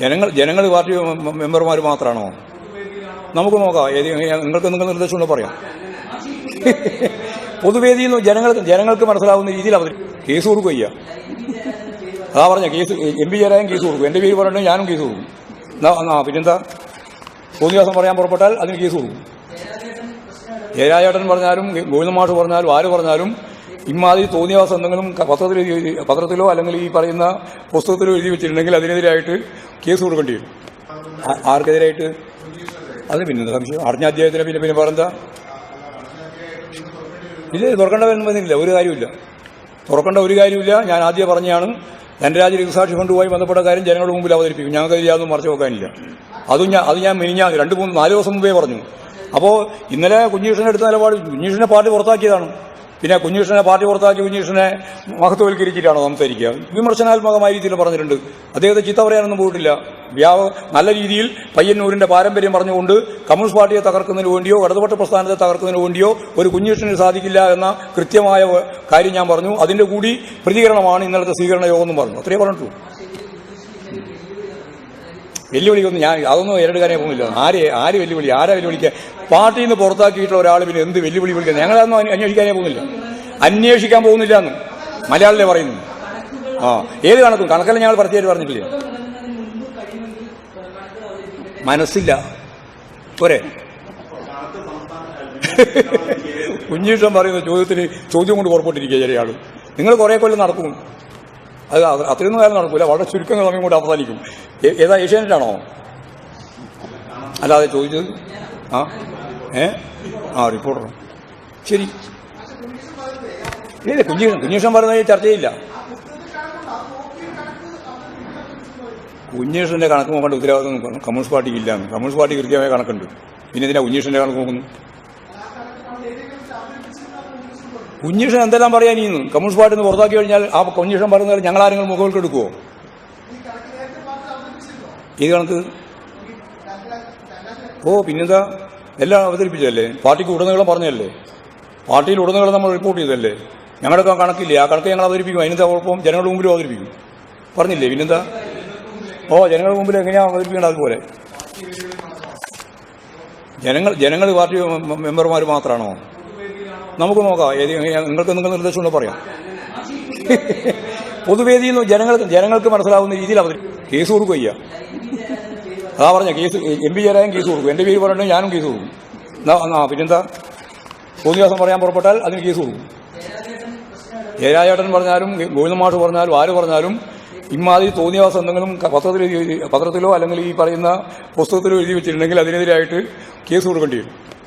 ജനങ്ങൾ ജനങ്ങൾ പാർട്ടി മെമ്പർമാർ മാത്രമാണോ നമുക്ക് നോക്കാം. നിങ്ങൾക്ക് നിങ്ങൾ നിർദ്ദേശം ഉണ്ടോ പറയാം. പൊതുവേദിയിൽ നിന്ന് ജനങ്ങൾക്ക് ജനങ്ങൾക്ക് മനസ്സിലാവുന്ന രീതിയിൽ അവർ കേസ് കൊടുക്കുക ചെയ്യുക അതാ പറഞ്ഞ കേസ് എം പി ചേരാനും കേസ് കൊടുക്കും. എന്റെ പേര് പറഞ്ഞിട്ട് ഞാനും കേസ് കൊടുക്കും. എന്നാ പിന്നെന്താ? തോന്നിയാസം പറയാൻ പുറപ്പെട്ടാൽ അതിന് കേസ് കൊടുക്കും. ജയരാജേട്ടൻ പറഞ്ഞാലും ഗോവിന്ദമാഷ് പറഞ്ഞാലും ആര് പറഞ്ഞാലും ഇമാതിരി തോന്നിയ എന്തെങ്കിലും പത്രത്തിൽ പത്രത്തിലോ അല്ലെങ്കിൽ ഈ പറയുന്ന പുസ്തകത്തിലോ എഴുതി വെച്ചിട്ടുണ്ടെങ്കിൽ അതിനെതിരായിട്ട് കേസ് കൊടുക്കേണ്ടി വരും. ആർക്കെതിരായിട്ട്? അത് പിന്നെ സംശയം? അദ്ദേഹത്തിന് പിന്നെ പിന്നെ പറഞ്ഞാ ഇത് തുറക്കേണ്ടതെന്ന് പറഞ്ഞില്ല ഒരു കാര്യമില്ല തുറക്കേണ്ട ഒരു കാര്യമില്ല ഞാൻ ആദ്യം പറഞ്ഞാണ് ധനരാജ് രക്തസാക്ഷി കൊണ്ടുപോയി ബന്ധപ്പെട്ട കാര്യം ജനങ്ങളുടെ മുമ്പിൽ അവതരിപ്പിക്കും. ഞങ്ങൾക്ക് യാതൊന്നും മറച്ചു വെക്കാനില്ല. അതും ഞാൻ അത് ഞാൻ മിനിഞ്ഞാ രണ്ട് മൂന്ന് നാല് ദിവസം മുമ്പേ പറഞ്ഞു. അപ്പോൾ ഇന്നലെ കുഞ്ഞീഷനെ എടുത്ത നിലപാട് കുഞ്ഞീഷനെ പാർട്ടി പുറത്താക്കിയതാണ്. പിന്നെ കുഞ്ഞീഷനെ പാർട്ടി പുറത്താക്കി കുഞ്ഞീഷനെ മഹത്വവൽക്കരിച്ചിട്ടാണോ സംസാരിക്കുക? വിമർശനാത്മകമായ രീതിയിൽ പറഞ്ഞിട്ടുണ്ട്. അദ്ദേഹത്തെ ചീത്ത പറയാനൊന്നും പോയിട്ടില്ല. വ്യാപ നല്ല രീതിയിൽ പയ്യന്നൂരിന്റെ പാരമ്പര്യം പറഞ്ഞുകൊണ്ട് കമ്മ്യൂണിസ്റ്റ് പാർട്ടിയെ തകർക്കുന്നതിന് വേണ്ടിയോ ഇടതുപക്ഷ പ്രസ്ഥാനത്തെ തകർക്കുന്നതിന് വേണ്ടിയോ ഒരു കുഞ്ഞീഷന് സാധിക്കില്ല എന്ന കൃത്യമായ കാര്യം ഞാൻ പറഞ്ഞു. അതിന്റെ കൂടി പ്രതികരണമാണ് ഇന്നലത്തെ സ്വീകരണ യോഗം എന്നും പറഞ്ഞു. അത്രേ പറഞ്ഞിട്ടുള്ളൂ. വെല്ലുവിളിക്കൊന്നും ഞാൻ അതൊന്നും ഇരട്ടുകാരെ പോകുന്നില്ല. ആര് ആര് വെല്ലുവിളി? ആരാ വെല്ലുവിളിക്കുക പാർട്ടിയിൽ നിന്ന് പുറത്താക്കിയിട്ടുള്ള ഒരാൾ പിന്നെ എന്ത് വെല്ലുവിളി വിളിക്കുക ഞങ്ങളതൊന്നും അന്വേ- അന്വേഷിക്കാനേ പോകുന്നില്ല. അന്വേഷിക്കാൻ പോകുന്നില്ല എന്ന് മലയാളിലെ പറയുന്നു. ആ ഏത് കണക്കും? കണക്കെല്ലാം ഞങ്ങൾ പ്രത്യേകിച്ച് പറഞ്ഞിട്ടില്ല? മനസ്സില്ല. പോരെ. കുഞ്ഞീഷ്ടം പറയുന്ന ചോദ്യത്തിന് ചോദ്യം കൊണ്ട് പുറപ്പെട്ടിരിക്കുക ചെറിയ ആൾ നിങ്ങൾ കുറെ കൊല്ലം നടക്കും. അത് അത് അത്രയൊന്നും കാലം നടക്കില്ല വളരെ ചുരുക്കം സമയം കൂടി അവസാനിക്കും. ഏതാ ഏഷ്യാനെറ്റാണോ? അല്ലാതെ ചോദിച്ചത്? ആ? ഏ? ആ റിപ്പോർട്ടർ ശരി. ഇല്ല കുഞ്ഞീഷൻ കുഞ്ഞീഷൻ പറയുന്നത് ചർച്ചയില്ല. കുഞ്ഞിഷന്റെ കണക്ക് നോക്കേണ്ട ഉത്തരവാദിത്വം കമ്മ്യൂണിസ്റ്റ് പാർട്ടിക്ക് ഇല്ല കമ്മ്യൂണിസ്റ്റ് പാർട്ടി കൃത്യമായ കണക്കുണ്ട്. പിന്നെ ഇതിനാ കുഞ്ഞിഷന്റെ കണക്ക് നോക്കുന്നു? കുഞ്ഞീഷൻ എന്തെല്ലാം പറയാൻ ഇന്ന്? കമ്മ്യൂണിസ്റ്റ് പാർട്ടി നിന്ന് പുറത്താക്കി കഴിഞ്ഞാൽ ആ കുഞ്ഞീഷൻ പറയുന്നത് ഞങ്ങൾ ആരെങ്കിലും മുഖവിലേക്ക് എടുക്കുമോ ഈ കണക്ക്. ഓ പിന്നെന്താ? എല്ലാം അവതരിപ്പിച്ചതല്ലേ? പാർട്ടിക്ക് ഉടനീളം പറഞ്ഞല്ലേ പാർട്ടിയിൽ ഉടനീളം നമ്മൾ റിപ്പോർട്ട് ചെയ്തല്ലേ ഞങ്ങളുടെ കണക്കില്ലേ? ആ കണക്ക് ഞങ്ങൾ അവതരിപ്പിക്കും. അതിനെന്താ കുഴപ്പം? ജനങ്ങളുടെ മുമ്പിലും അവതരിപ്പിക്കും. പറഞ്ഞില്ലേ? പിന്നെന്താ? ഓ ജനങ്ങളുടെ മുമ്പിൽ എങ്ങനെയാണ് അവതരിപ്പിക്കേണ്ടത് അതുപോലെ? ജനങ്ങൾ ജനങ്ങൾ പാർട്ടി മെമ്പർമാർ മാത്രമാണോ നമുക്ക് നോക്കാം. നിങ്ങൾക്ക് നിങ്ങൾ നിർദ്ദേശമുണ്ടോ പറയാം. പൊതുവേദിയിൽ നിന്ന് ജനങ്ങൾക്ക് ജനങ്ങൾക്ക് മനസ്സിലാവുന്ന രീതിയിൽ അവർ കേസ് കൊടുക്കുക ചെയ്യുക അതാ പറഞ്ഞ case M P Jayarajan case കൊടുക്കും. എന്റെ പേര് പറഞ്ഞിട്ട് ഞാനും കേസ് കൊടുക്കും. എന്നാ പിന്നെന്താ? പൊതുവാസം പറയാൻ പുറപ്പെട്ടാൽ അതിന് കേസ് കൊടുക്കും. ജയരാജേട്ടൻ പറഞ്ഞാലും ഗോവിന്ദമാഷ് പറഞ്ഞാലും ആര് പറഞ്ഞാലും ഇമാതിരി തോന്നിയവാസം എന്തെങ്കിലും പത്രത്തിൽ പത്രത്തിലോ അല്ലെങ്കിൽ ഈ പറയുന്ന പുസ്തകത്തിലോ എഴുതി വെച്ചിട്ടുണ്ടെങ്കിൽ അതിനെതിരായിട്ട് കേസ് കൊടുക്കേണ്ടി വരും.